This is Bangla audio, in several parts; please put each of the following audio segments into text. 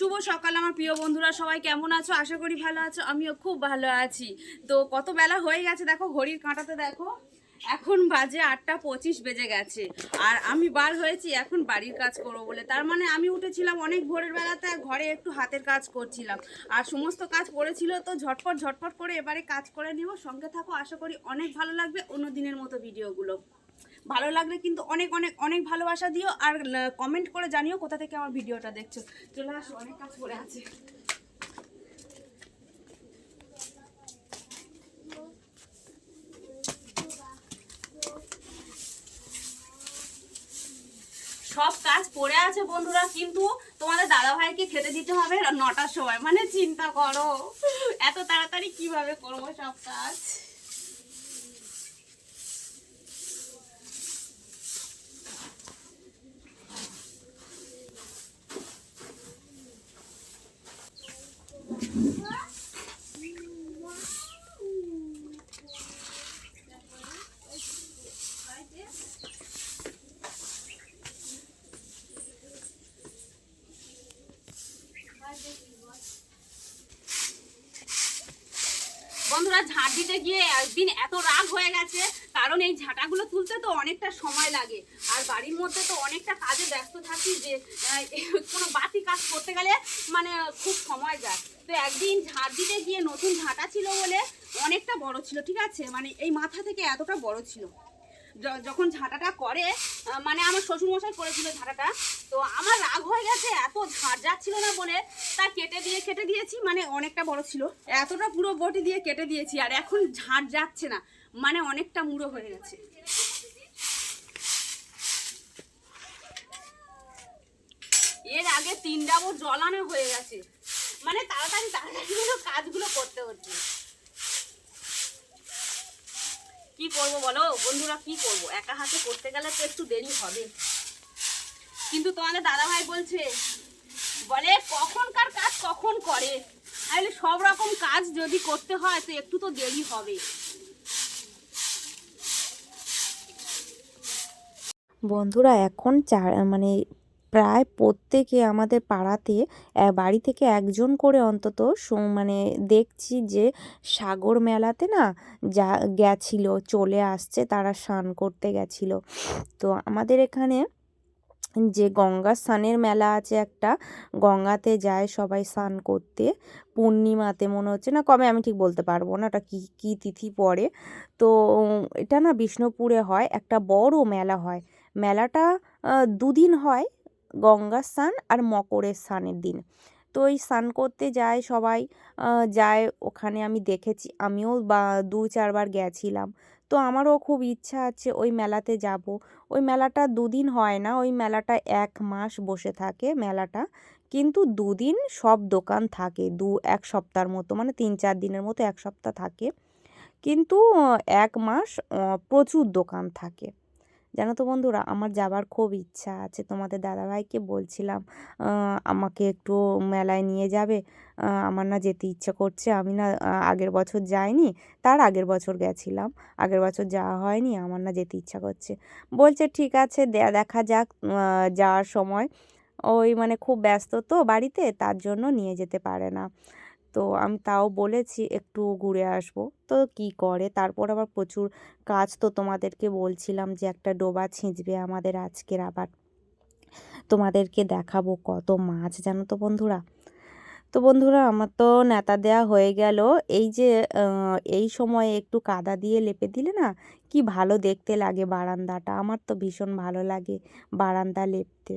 শুভ সকাল আমার প্রিয় বন্ধুরা, সবাই কেমন আছো? আশা করি ভালো আছো, আমিও খুব ভালো আছি। তো কত বেলা হয়ে গেছে দেখো, ঘড়ির কাঁটাতে দেখো, এখন বাজে আটটা পঁচিশ বেজে গেছে। আর আমি বার হয়েছি, এখন বাড়ির কাজ করব বলে। তার মানে আমি উঠেছিলাম অনেক ভোরের বেলাতে ঘরে একটু হাতের কাজ করছিলাম। আর সমস্ত কাজ পড়েছিল, তো ঝটপট ঝটপট করে এবারে কাজ করে নিব। সঙ্গে থাকো, আশা করি অনেক ভালো লাগবে অন্য দিনের মতো ভিডিওগুলো ভালো লাগলে কিন্তু অনেক অনেক অনেক ভালোবাসা দিও আর কমেন্ট করে জানিও কোথা থেকে আমার ভিডিওটা দেখছ। চলে আসো, অনেক কাজ করে আছে। সব কাজ পড়ে আছে বন্ধুরা, কিন্তু তোমাদের দাদা ভাইকে খেতে দিতে হবে নটার সময়। মানে চিন্তা করো, এত তাড়াতাড়ি কীভাবে করব সব কাজ? বন্ধুরা, ঝাঁট দিতে গিয়ে একদিন এত রাগ হয়ে গেছে, কারণ এই ঝাঁটাগুলো তুলতে তো অনেকটা সময় লাগে। আর বাড়ির মধ্যে তো অনেকটা কাজে ব্যস্ত থাকি যে কোনো বাতি কাজ করতে গেলে মানে খুব সময় যায়। তো একদিন ঝাঁট দিতে গিয়ে নতুন ঝাঁটা ছিল বলে অনেকটা বড় ছিল, ঠিক আছে? মানে এই মাথা থেকে এতটা বড় ছিল। যখন ঝাঁটাটা করে মানে আমার শ্বশুরমশাই করেছিল ঝাঁটাটা, তো আমার রাগ হয়ে গেছে, এত ঝাঁট যাচ্ছিল না বলে তা কেটে দিয়ে, কেটে দিয়েছি মানে অনেকটা বড় ছিল। এতটা পুরো বটি দিয়ে কেটে দিয়েছি, আর এখন ঝাঁট যাচ্ছে না মানে অনেকটা মুড়ো হয়ে গেছে। এর আগে তিন ডাবর জলানো হয়ে গেছে। মানে তাড়াতাড়ি তাড়াতাড়ি করে কাজগুলো করতে হচ্ছে। কি করব বলো? বন্ধুরা, কি করব? একা হাতে করতে গেলে তো একটু দেরি হবে। কিন্তু তোমাদের দাদা ভাই বলছে, বলে কখনকার কাজ কখন করে? তাহলে সব রকম কাজ যদি করতে হয়, তো একটু তো দেরি হবে। বন্ধুরা, এখন চার মানে প্রায় প্রত্যেকে আমাদের পাড়াতে বাড়ি থেকে একজন করে অন্তত মানে দেখছি যে সাগর মেলাতে না যা গেছিল, চলে আসছে, তারা স্নান করতে গেছিল। তো আমাদের এখানে যে গঙ্গা স্নানের মেলা আছে একটা, গঙ্গাতে যায় সবাই স্নান করতে। পূর্ণিমাতে মনে হচ্ছে না, কবে আমি ঠিক বলতে পারব না, ওটা কী কী তিথি পড়ে। তো এটা না বিষ্ণুপুরে হয়, একটা বড় মেলা হয়। মেলাটা দুদিন হয় গঙ্গা স্নান আর মকরের স্নানের দিন। তো ওই স্নান করতে যায় সবাই যায় ওখানে আমি দেখেছি, আমিও বা দু চারবার গেছিলাম। তো আমারও খুব ইচ্ছা আছে ওই মেলাতে যাব। ওই মেলাটা দুদিন হয় না, ওই মেলাটা এক মাস বসে থাকে মেলাটা। কিন্তু দুদিন সব দোকান থাকে, দু, এক সপ্তাহের মতো মানে তিন চার দিনের মতো এক সপ্তাহ থাকে। কিন্তু এক মাস প্রচুর দোকান থাকে। জানো তো বন্ধুরা, আমার যাবার খুব ইচ্ছা আছে। তোমাদের দাদাভাইকে বলছিলাম আমাকে একটু মেলায় নিয়ে যাবে। আমার না যেতে ইচ্ছা করছে। আমি না আগের বছর যাইনি, তার আগের বছর গেছিলাম। আগের বছর যাওয়া হয়নি, আমার না যেতে ইচ্ছা করছে। বলছে, ঠিক আছে দেখা যাক যাওয়ার সময়। ওই মানে খুব ব্যস্ত তো বাড়িতে, তার জন্য নিয়ে যেতে পারে না। তো আমি তাও বলেছি একটু ঘুরে আসব। তো কি করে? তারপর আবার প্রচুর কাজ তো তোমাদেরকে বলছিলাম যে একটা ডোবা ছিঁচবে আমাদের আজকের আবার। তোমাদেরকে দেখাবো কত মাছ, জানো তো বন্ধুরা? তো বন্ধুরা, আমার তো নেতা দেওয়া হয়ে গেল। এই যে এই সময়ে একটু কাদা দিয়ে লেপে দিলে না, কি ভালো দেখতে লাগে বারান্দাটা। আমার তো ভীষণ ভালো লাগে বারান্দা লেপতে।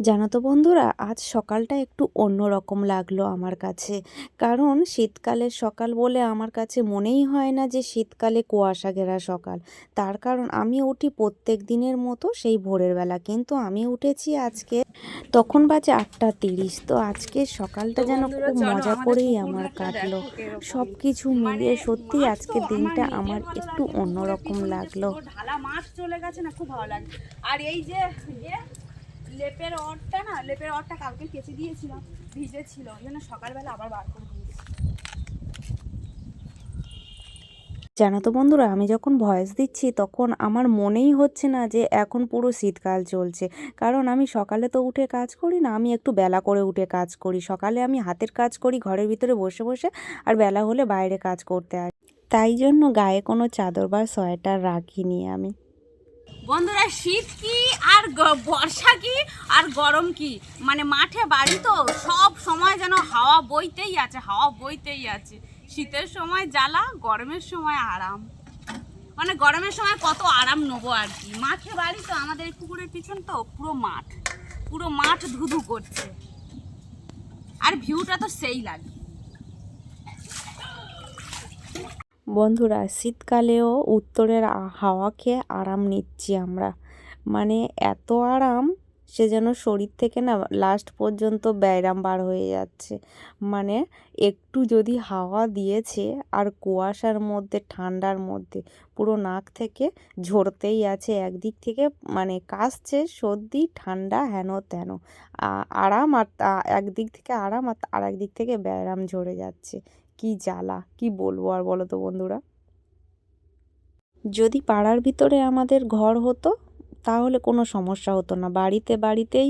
জানো তো বন্ধুরা আজ সকালটা একটু অন্য রকম লাগল আমার কাছে। কারণ শীতকালের সকাল বলে আমার কাছে মনেই হয় না যে শীতকালে কুয়াশা ঘেরা সকাল। তার কারণ আমি উঠি প্রত্যেক দিনের মতো সেই ভোরের বেলা। কিন্তু আমি উঠেছি আজকে তখন বাজে আটটা তিরিশ। তো আজকে সকালটা যেন খুব মজা করেই আমার কাটলো। সব কিছু মিলিয়ে মানে সত্যি মাছ আজকের দিনটা আমার একটু। অন্যরকম লাগল। ঢালা মাছ চলে গেছে না খুব ভালো লাগে আর এই যে লেপের অরটা না, লেপের অরটা কালকে কেচে দিয়েছিলাম ভিজে ছিল ওই জন্য সকালবেলা আবার বার করে জানো তো বন্ধুরা, আমি যখন ভয়েস দিচ্ছি তখন আমার মনেই হচ্ছে না যে এখন পুরো শীতকাল চলছে। কারণ আমি সকালে তো উঠে কাজ করি না, আমি একটু বেলা করে উঠে কাজ করি। সকালে আমি হাতের কাজ করি, ঘরের ভিতরে বসে বসে, আর বেলা হলে বাইরে কাজ করতে আসি। তাই জন্য গায়ে কোনো চাদর বা সোয়েটার রাখিনি আমি। বন্ধুরা, শীত কি আর বর্ষা কি আর গরম কি? মানে মাঠে বাড়ি তো সব সময় যেন হাওয়া বইতেই আছে, হাওয়া বইতেই আছে। শীতের সময় জ্বালা, গরমের সময় আরাম। মানে গরমের সময় কত আরাম নেব আর কি। মাঠে বাড়ি তো আমাদের পুকুরের পিছন তো পুরো মাঠ। পুরো মাঠ ধুধু করছে। আর ভিউটা তো সেই লাগে। বন্ধুরা, শীতকালেও উত্তরের হাওয়া খেয়ে আরাম নিচ্ছি আমরা। মানে এত আরাম সে যেন শরীর থেকে না লাস্ট পর্যন্ত ব্যায়াম বার হয়ে যাচ্ছে। মানে একটু যদি হাওয়া দিয়েছে আর কুয়াশার মধ্যে, ঠান্ডার মধ্যে, পুরো নাক থেকে ঝরতেই আছে, একদিক থেকে মানে কাশছে সর্দি, ঠান্ডা, হেন তেন। আরাম আর একদিক থেকে আরাম আর আর একদিক থেকে ব্যায়াম ঝরে যাচ্ছে। কি জ্বালা, কি বলব আর বলো তো বন্ধুরা? যদি পাড়ার ভিতরে আমাদের ঘর হতো, তাহলে কোনো সমস্যা হতো না। বাড়িতে বাড়িতেই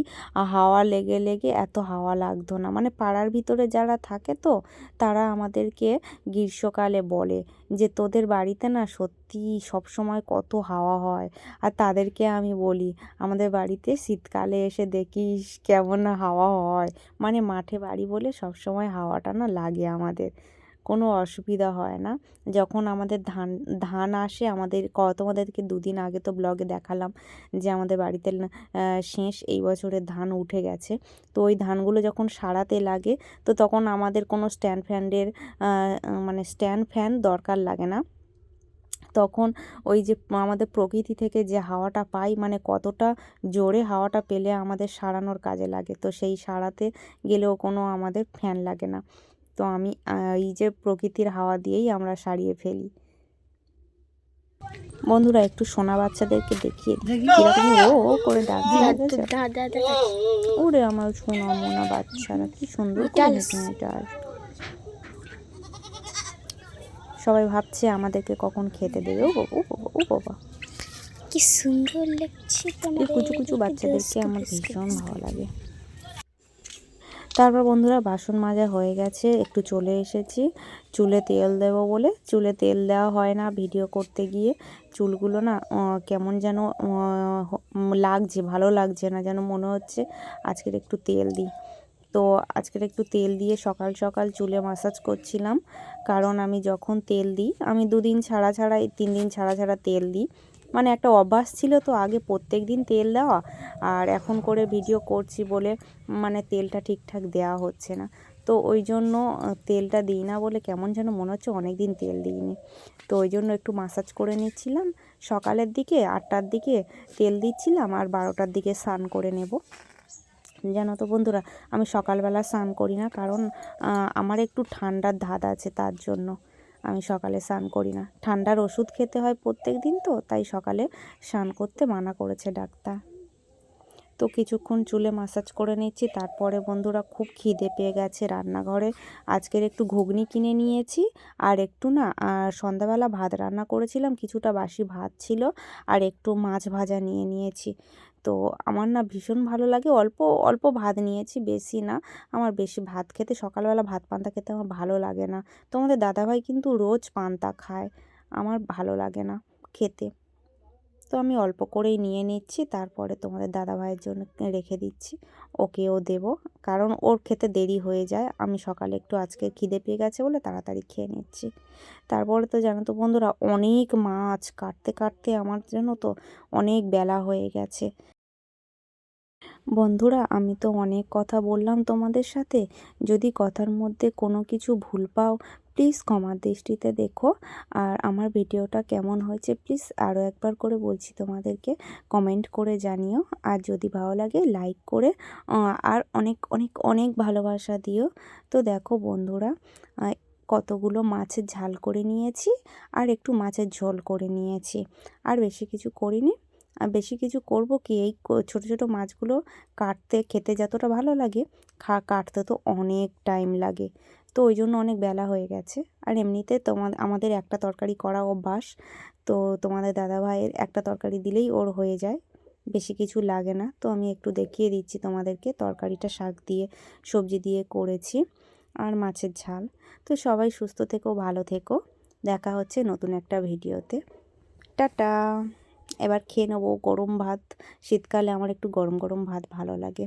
হাওয়া লেগে লেগে এত হাওয়া লাগতো না। মানে পাড়ার ভিতরে যারা থাকে তো, তারা আমাদেরকে গ্রীষ্মকালে বলে যে, তোদের বাড়িতে না সত্যি সব সময় কত হাওয়া হয়। আর তাদেরকে আমি বলি, আমাদের বাড়িতে শীতকালে এসে দেখিস কেমন হাওয়া হয়। মানে মাঠে বাড়ি বলে সব সময় হাওয়াটা না লাগে আমাদের। কোনো অসুবিধা হয় না। যখন আমাদের ধান ধান আসে, আমাদের তোমাদেরকে দুদিন আগে তো ব্লগে দেখালাম যে আমাদের বাড়িতে শেষ এই বছরের ধান উঠে গেছে। তো ওই ধানগুলো যখন সারাতে লাগে, তো তখন আমাদের কোনো স্ট্যান্ড ফ্যানের মানে স্ট্যান্ড ফ্যান দরকার লাগে না। তখন ওই যে আমাদের প্রকৃতি থেকে যে হাওয়াটা পাই মানে কতটা জোরে হাওয়াটা পেলে আমাদের সারানোর কাজে লাগে। তো সেই সারাতে গেলেও কোনো আমাদের ফ্যান লাগে না। তো আমি এই যে প্রকৃতির হাওয়া দিয়েই আমরা সারিয়ে ফেলি। বন্ধুরা একটু সোনা বাচ্চাদেরকে দেখিয়ে কীরকম? ও ও করে ডাকছে ওরে আমার সোনা মোনা বাচ্চারা কি সুন্দর হেঁটে সবাই ভাবছে আমাদেরকে কখন খেতে দেবে। ও বাবা ও বাবা। কি সুন্দর লাগছে এই কুচু কুচু বাচ্চাদেরকে আমার ভীষণ ভালো লাগে। তারপর বন্ধুরা বাসন মাজা হয়ে গেছে, একটু চলে এসেছি। চুলে তেল দেবো বলে। চুলে তেল দেওয়া হয় না ভিডিও করতে গিয়ে। চুলগুলো না কেমন যেন লাগছে, ভালো লাগছে না যেন মনে হচ্ছে। আজকের একটু তেল দিই। তো আজকের একটু তেল দিয়ে সকাল সকাল চুলে মাসাজ করছিলাম। কারণ আমি যখন তেল দিই, আমি দুদিন ছাড়া ছাড়া তিন দিন ছাড়া ছাড়া তেল দিই। মানে একটা অভ্যাস ছিল তো আগে প্রত্যেক দিন তেল দেওয়া আর এখন করে ভিডিও করছি বলে মানে তেলটা ঠিকঠাক দেওয়া হচ্ছে না। তো ওই জন্য তেলটা দিই না বলে কেমন যেন মনে হচ্ছে অনেক দিন তেল দিইনি। তো ওই জন্য একটু মাসাজ করে নিচ্ছিলাম। সকালের দিকে, আটটার দিকে তেল দিচ্ছিলাম আর বারোটার দিকে স্নান করে নেব। জানো তো বন্ধুরা, আমি সকালবেলা স্নান করি না কারণ আমার একটু ঠান্ডার ধাত আছে তার জন্য। আমি সকালে স্নান করি না। ঠান্ডার ওষুধ খেতে হয় প্রত্যেক দিন তো, তাই সকালে স্নান করতে মানা করেছে ডাক্তার। তো কিছুক্ষণ চুলে মাসাজ করে নিচ্ছি, তারপরে বন্ধুরা খুব খিদে পেয়ে গেছে রান্নাঘরে। আজকের একটু ঘুগনি কিনে নিয়েছি, আর একটু না সন্ধ্যাবেলা ভাত রান্না করেছিলাম, কিছুটা বাসি ভাত ছিল, আর একটু মাছ ভাজা নিয়ে নিয়েছি। তো আমার না ভীষণ ভালো লাগে। অল্প অল্প ভাত নিয়েছি, বেশি না। আমার বেশি ভাত খেতে, সকালবেলা ভাত পান্তা খেতে আমার ভালো লাগে না। তোমাদের দাদাভাই কিন্তু রোজ পান্তা খায়, আমার ভালো লাগে না খেতে। তো আমি অল্প করেই নিয়ে নিচ্ছি, তারপরে তোমাদের দাদাভাইয়ের জন্য রেখে দিচ্ছি। ওকেও দেব, কারণ ওর খেতে দেরি হয়ে যায়। আমি সকালে একটু আজকে খিদে পেয়ে গেছে বলে তাড়াতাড়ি খেয়ে নিচ্ছি। তারপরে তো জানো তো বন্ধুরা, অনেক মাছ কাটতে কাটতে আমার জন্য তো অনেক বেলা হয়ে গেছে। বন্ধুরা, আমি তো অনেক কথা বললাম তোমাদের সাথে। যদি কথার মধ্যে কোনো কিছু ভুল পাও প্লিজ ক্ষমার দৃষ্টিতে দেখো। আর আমার ভিডিওটা কেমন হয়েছে প্লিজ আরও একবার করে বলছি তোমাদেরকে। কমেন্ট করে জানিও। আর যদি ভালো লাগে লাইক করে আর অনেক অনেক অনেক ভালোবাসা দিও। তো দেখো বন্ধুরা কতগুলো মাছের ঝাল করে নিয়েছি, আর একটু মাছের ঝোল করে নিয়েছি। আর বেশি কিছু করিনি। আর বেশি কিছু করব কি? এই ছোট ছোট মাছগুলো কাটতে, খেতে যতটা ভালো লাগে, খা, কাটতে তো অনেক টাইম লাগে। তো ওই জন্য অনেক বেলা হয়ে গেছে। আর এমনিতে তোমার আমাদের একটা তরকারি করা অভ্যাস। তো তোমাদের দাদাভাইয়ের একটা তরকারি দিলেই ওর হয়ে যায়। বেশি কিছু লাগে না। তো আমি একটু দেখিয়ে দিচ্ছি তোমাদেরকে তরকারিটা শাক দিয়ে, সবজি দিয়ে করেছি আর মাছের ঝাল। তো সবাই সুস্থ থেকো, ভালো থেকো। দেখা হচ্ছে নতুন একটা ভিডিওতে। টাটা! এবার খেয়ে নেব গরম ভাত। শীতকালে আমার একটু গরম গরম ভাত ভালো লাগে।